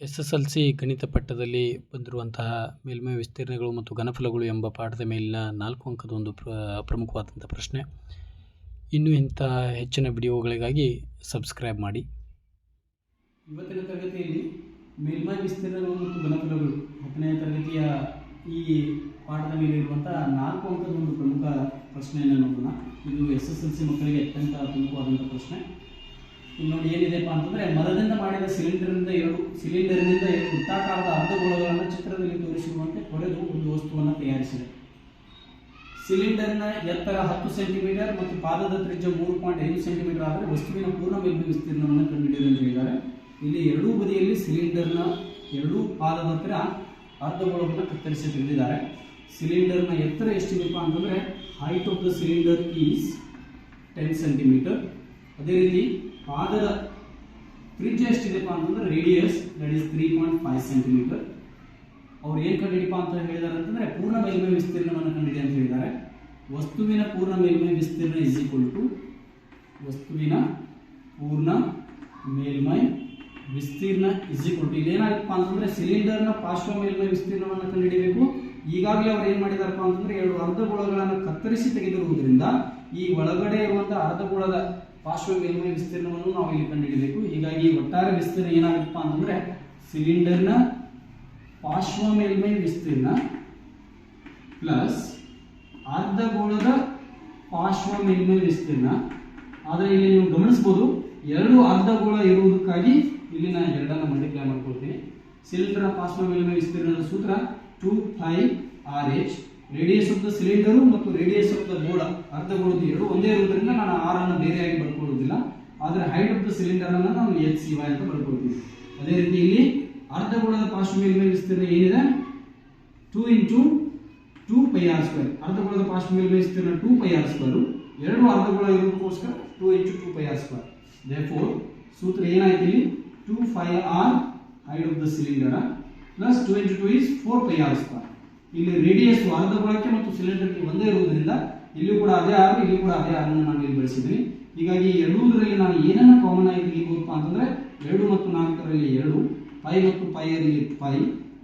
S S L C ಗಣಿತ ಪಠ್ಯದಲ್ಲಿ ಬಂದಿರುವಂತಹ ಮೇಲ್ಮೈ ವಿಸ್ತೀರ್ಣಗಳು ಮತ್ತು ಘನಫಲಗಳು ಎಂಬ ಪಾಠದ ಮೇಲಿನ ನಾಲ್ಕು ಅಂಕದ ಒಂದು ಪ್ರ, ಪ್ರಮುಖವಾದಂಥ ಪ್ರಶ್ನೆ. ಇನ್ನೂ ಇಂಥ ಹೆಚ್ಚಿನ ವಿಡಿಯೋಗಳಿಗಾಗಿ ಸಬ್ಸ್ಕ್ರೈಬ್ ಮಾಡಿ. ಇವತ್ತಿನ ತರಗತಿಯಲ್ಲಿ ಮೇಲ್ಮೈ ವಿಸ್ತೀರ್ಣಗಳು ಮತ್ತು ಘನಫಲಗಳು ಹತ್ತನೇ ತರಗತಿಯ ಈ ಪಾಠದ ಮೇಲೆ ಇರುವಂಥ ನಾಲ್ಕು ಅಂಕದ ಒಂದು ಪ್ರಮುಖ ಪ್ರಶ್ನೆಯನ್ನು ನೋಡೋಣ. ಇದು ಎಸ್ ಎಸ್ ಎಲ್ ಸಿ ಮಕ್ಕಳಿಗೆ ಅತ್ಯಂತ ಪ್ರಮುಖವಾದಂಥ ಪ್ರಶ್ನೆ. ಇಲ್ಲಿ ನೋಡಿ ಏನಿದೆಪ್ಪ ಅಂತಂದ್ರೆ ಮರದಿಂದ ಮಾಡಿದ ಸಿಲಿಂಡರ್ನಿಂದ ಎರಡು ಸಿಲಿಂಡರ್ನಿಂದ ಎರಡು ವೃತ್ತಾಕಾರದ ಅರ್ಧಗೋಳಗಳನ್ನು ಚಿತ್ರದಲ್ಲಿ ತೋರಿಸಿರುವಂತೆ ಕೊರೆದು ಒಂದು ವಸ್ತುವನ್ನು ತಯಾರಿಸಿದೆ. ಸಿಲಿಂಡರ್ನ ಎತ್ತರ ಹತ್ತು ಸೆಂಟಿಮೀಟರ್ ಮತ್ತು ಪಾದದ ತ್ರಿಜ್ಯ ಮೂರು ಪಾಯಿಂಟ್ ಐದು ಸೆಂಟಿಮೀಟರ್ ಆದರೆ ವಸ್ತುವಿನ ಪೂರ್ಣ ಮೇಲ್ಮೈ ವಿಸ್ತೀರ್ಣವನ್ನು ಕಂಡುಹಿಡಿಯಲು ಅಂತ ಹೇಳಿದ್ದಾರೆ ಇಲ್ಲಿ ಎರಡೂ ಬದಿಯಲ್ಲಿ ಸಿಲಿಂಡರ್ನ ಎರಡೂ ಪಾದದ ಹತ್ತಿರ ಅರ್ಧಗೋಳವನ್ನು ಕತ್ತರಿಸಿ ತಿಳಿದಿದ್ದಾರೆ ಸಿಲಿಂಡರ್ನ ಎತ್ತರ ಎಷ್ಟಿದೆಪ್ಪ ಅಂತಂದರೆ height of the cylinder is ten centimetre ಅದೇ ರೀತಿ ಪಾದದ ತ್ರಿಜ್ಯ ಎಷ್ಟಿದೆಪ್ಪ ಅಂತಂದ್ರೆ radius that is three point five centimetre ಅವ್ರು ಏನು ಕಂಡುಹಿಡಿಪ ಅಂತ ಹೇಳಿದ್ದಾರೆ ಪೂರ್ಣ ಮೇಲ್ಮೈ ವಿಸ್ತೀರ್ಣವನ್ನು ಕಂಡುಹಿಡಿ ಅಂತ ಹೇಳಿದ್ದಾರೆ ವಸ್ತುವಿನ ಪೂರ್ಣ ಮೇಲ್ಮೈ ವಿಸ್ತೀರ್ಣ ಇಸ್ ಈಕ್ವಲ್ ಟು ವಸ್ತುವಿನ ಪೂರ್ಣ ಮೇಲ್ಮೈ ವಿಸ್ತೀರ್ಣ ಇಸ್ ಈಕ್ವಲ್ ಟು ಅಂತಂದ್ರೆ ಸಿಲಿಂಡರ್ನ ಪಾರ್ಶ್ವ ಮೇಲ್ಮೈ ವಿಸ್ತೀರ್ಣವನ್ನು ಕಂಡುಹಿಡಿಯಬೇಕು ಈಗಾಗಲೇ ಅವ್ರು ಏನು ಮಾಡಿದಾರಪ್ಪ ಅಂತಂದ್ರೆ ಎರಡು ಅರ್ಧಗೋಳಗಳನ್ನು ಕತ್ತರಿಸಿ ತೆಗೆದಿರುವುದರಿಂದ ಈ ಒಳಗಡೆ ಇರುವಂತಹ ಅರ್ಧಗೋಳದ ಪಾರ್ಶ್ವ ಮೇಲ್ಮೈ ವಿಸ್ತೀರ್ಣವನ್ನು ನಾವು ಇಲ್ಲಿ ಕಂಡುಹಿಡಿಯಬೇಕು ಹೀಗಾಗಿ ಒಟ್ಟಾರೆ ವಿಸ್ತೀರ್ಣ ಏನಾಗುತ್ತಪ್ಪ ಅಂತಂದ್ರೆ ಸಿಲಿಂಡರ್ನ ಪಾರ್ಶ್ವ ಮೇಲ್ಮೈ ವಿಸ್ತೀರ್ಣ ಪ್ಲಸ್ ಅರ್ಧಗೋಳದ ಪಾರ್ಶ್ವ ಮೇಲ್ಮೈ ವಿಸ್ತೀರ್ಣ. ಆದರೆ ಇಲ್ಲಿ ನೀವು ಗಮನಿಸಬಹುದು ಎರಡು ಅರ್ಧಗೋಳ ಇರುವುದಕ್ಕಾಗಿ ಇಲ್ಲಿ ನಾನು ಎರಡನ್ನ ಮಲ್ಟಿಪ್ಲೈ ಮಾಡ್ಕೊಳ್ತೀನಿ. ಸಿಲಿಂಡರ್ನ ಪಾರ್ಶ್ವ ಮೇಲ್ಮೈ ವಿಸ್ತೀರ್ಣದ ಸೂತ್ರ two pi R H radius of the cylinder ಮತ್ತು ರೇಡಿಯಸ್ ಆಫ್ ದ ಗೋಳ ಅರ್ಧಗೋಳದ ಎರಡು ಒಂದೇ ಇರುವುದರಿಂದ ನಾನು ಆರ್ ಬೇರೆಯಾಗಿ ಆದರೆ ಹೈಟ್ ಆಫ್ ದ ಸಿಲಿಂಡರ್ ಅನ್ನು ನಾವು ಎಚ್ ಸಿ ವೈ ಅಂತ ಬರ್ಕೊಳ್ತೀವಿ. ಅದೇ ರೀತಿ ಇಲ್ಲಿ ಅರ್ಧಗೋಳದ ಪಾರ್ಶ್ವ ಮೇಲ್ಮೈ ವಿಸ್ತೀರ್ಣ ಏನಿದೆ? Two into two pi R square ಅರ್ಧಗೋಳದ ಪಾರ್ಶ್ವ ಮೇಲ್ಮೈ ವಿಸ್ತೀರ್ಣ ಟೂ ಪೈ ಆರ್ ಸ್ಕ್ವೇರ್ ಎರಡು ಅರ್ಧಗೋಳ ಇರೋದಕ್ಕೋಸ್ಕರ two into two pi R square therefore ಸೂತ್ರ ಏನಾಯ್ತು ಇಲ್ಲಿ? Two pi R height of the cylinder plus two into two is four pi R square ಇಲ್ಲಿ radius ಅರ್ಧಗೋಳಕ್ಕೆ ಮತ್ತು ಸಿಲಿಂಡರ್ಗೆ ಒಂದೇ ಇರುವುದರಿಂದ ಇಲ್ಲಿ ಕೂಡ ಅದೇ ಆರ್ ಇಲ್ಲಿ ಕೂಡ ಅದೇ ಆರನ್ನು ನಾನು ಇಲ್ಲಿ ಬೆಳೆಸಿದ್ದೀನಿ ಹೀಗಾಗಿ ಎರಡೂದರಲ್ಲಿ ನಾನು ಏನನ್ನ ಕಾಮನ್ ಆಗಿ ತೆಗಿಬಹುದಪ್ಪ ಅಂತಂದ್ರೆ ಎರಡು ಮತ್ತು ನಾಲ್ಕರಲ್ಲಿ ಎರಡು, ಪೈ ಮತ್ತು ಪೈಯಲ್ಲಿ ಪೈ,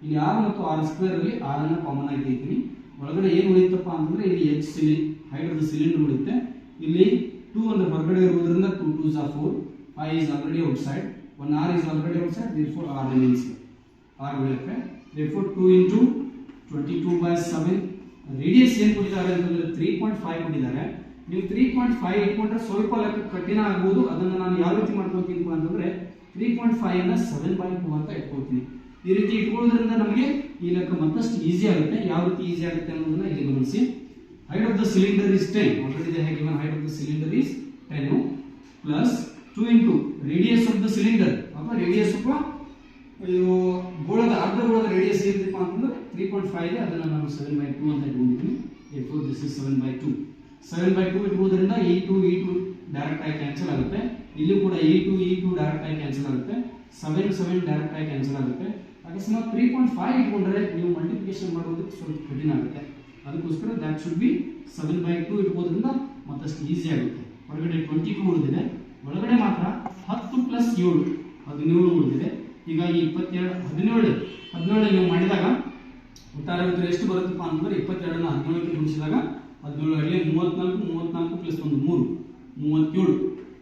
ಇಲ್ಲಿ ಆರು ಮತ್ತು ಆರ್ ಸ್ಕ್ವೇರ್ ಅಲ್ಲಿ ಅನ್ನ ಕಾಮನ್ ಆಗಿ ತೆಗಿತೀನಿ ಒಳಗಡೆ ಏನು ಉಳಿತಪ್ಪ ಅಂತಂದ್ರೆ ಇಲ್ಲಿ ಎಚ್ ಸಿಲಿ ಹೈಡ್ರೋಜನ್ ಸಿಲಿಂಡರ್ ಉಳಿಯುತ್ತೆ. ಇಲ್ಲಿ ಟೂ ಅಂದ್ರೆ ಹೊರಗಡೆ ಇರುವುದರಿಂದ two two saw four pi is already outside one R is already outside therefore R remains R ಉಳಿಯುತ್ತೆ. Therefore two into twenty two by seven radius ಏನು ಕೊಟ್ಟಿದ್ದಾರೆ ಅಂತಂದ್ರೆ ತ್ರೀ ಪಾಯಿಂಟ್ ಫೈವ್ ಕೊಟ್ಟಿದ್ದಾರೆ. ನೀವು ತ್ರೀ ಪಾಯಿಂಟ್ ಫೈವ್ ಇಟ್ಕೊಂಡ್ರೆ ಸ್ವಲ್ಪ ಲೆಕ್ಕ ಕಠಿಣ ಆಗ್ಬೋದು. ಅದನ್ನು ನಾನು ಯಾವ ರೀತಿ ಮಾಡ್ಕೊಳ್ತೀನಿ ಅಂತಂದ್ರೆ ತ್ರೀ ಪಾಯಿಂಟ್ ಫೈವ್ ಅನ್ನ ಸೆವೆನ್ ಪಾಯಿಂಟ್ ಟೂ ಅಂತ ಇಟ್ಕೊಳ್ತೀನಿ. ಈ ರೀತಿ ಇಟ್ಕೊಳ್ಳೋದ್ರಿಂದ ನಮಗೆ ಈ ಲೆಕ್ಕ ಮತ್ತಷ್ಟು ಈಸಿ ಆಗುತ್ತೆ. ಯಾವ ರೀತಿ ಈಸಿ ಆಗುತ್ತೆ ಅನ್ನೋದನ್ನ ಇಲ್ಲಿ ಗಮನಿಸಿ. Height of the cylinder is ten already height of the cylinder is ten plus two into radius of the cylinder ಅಥವಾ ರೇಡಿಯಸ್ ಆಫ್ ಗೋಳದ ಅರ್ಧ ಗೋಳದ ರೇಡಿಯಸ್ ಏನಿದೆಪ್ಪ ಅಂತಂದ್ರೆ ತ್ರೀ ಪಾಯಿಂಟ್ ಫೈವ್ ಇದೆ, ಅದನ್ನು ನಾನು ಸೆವೆನ್ ಬೈ ಟೂ ಅಂತ ಇಟ್ಕೊಂಡಿದ್ದೀನಿ if this is seven by two seven by two ಇಟ್ಬೋದ್ರಿಂದ ಈ ಟು ಈ ಟು ಡೈರೆಕ್ಟ್ ಆಗಿ ಕ್ಯಾನ್ಸಲ್ ಆಗುತ್ತೆ. ಇಲ್ಲೂ ಕೂಡ ಈ ಟು ಈ ಟು ಡೈರೆಕ್ಟ್ ಆಗಿ ಕ್ಯಾನ್ಸಲ್ ಆಗುತ್ತೆ. ಸೆವೆನ್ ಸೆವೆನ್ ಡೈರೆಕ್ಟ್ ಆಗಿ ಕ್ಯಾನ್ಸಲ್ ಆಗುತ್ತೆ. ಅಕಸ್ಮಾತ್ ತ್ರೀ ಪಾಯಿಂಟ್ ಫೈವ್ ಇಟ್ಕೊಂಡ್ರೆ ನೀವು ಮಲ್ಟಿಪ್ಲಿಕೇಶನ್ ಮಾಡೋದಕ್ಕೆ ಸ್ವಲ್ಪ ಕಠಿಣ ಆಗುತ್ತೆ. ಅದಕ್ಕೋಸ್ಕರ that should be seven by two ಇಟ್ಬೋದ್ರಿಂದ ಮತ್ತಷ್ಟು ಈಸಿ ಆಗುತ್ತೆ. ಹೊರಗಡೆ ಟ್ವೆಂಟಿ ಟೂ ಉಳಿದಿದೆ. ಒಳಗಡೆ ಮಾತ್ರ ಹತ್ತು ಪ್ಲಸ್ ಏಳು, ಹದಿನೇಳು ಉಳಿದಿದೆ. ಈ ಇಪ್ಪತ್ತೆರಡು, ಹದಿನೇಳು ಹದಿನೇಳು ನೀವು ಮಾಡಿದಾಗ ಒಟ್ಟಾರೆ ಉತ್ತರ ಎಷ್ಟು ಬರುತ್ತಪ್ಪ ಅಂತಂದ್ರೆ ಇಪ್ಪತ್ತೆರಡನ್ನ ಹದಿನೇಳಕ್ಕೆ ಗುಣಿಸಿದಾಗ ಹದಿನೇಳು ಅಲ್ಲಿ ಮೂವತ್ನಾಲ್ಕು ಮೂವತ್ನಾಲ್ಕು ಪ್ಲಸ್ ಒಂದು ಮೂರು. ಮೂವತ್ತೇಳು.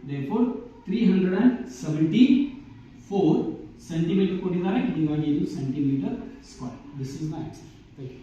Therefore three hundred and seventy four centimetre ಕೊಟ್ಟಿದ್ದಾರೆ. ಹೀಗಾಗಿ ಇದು centimetre square this is the answer thank you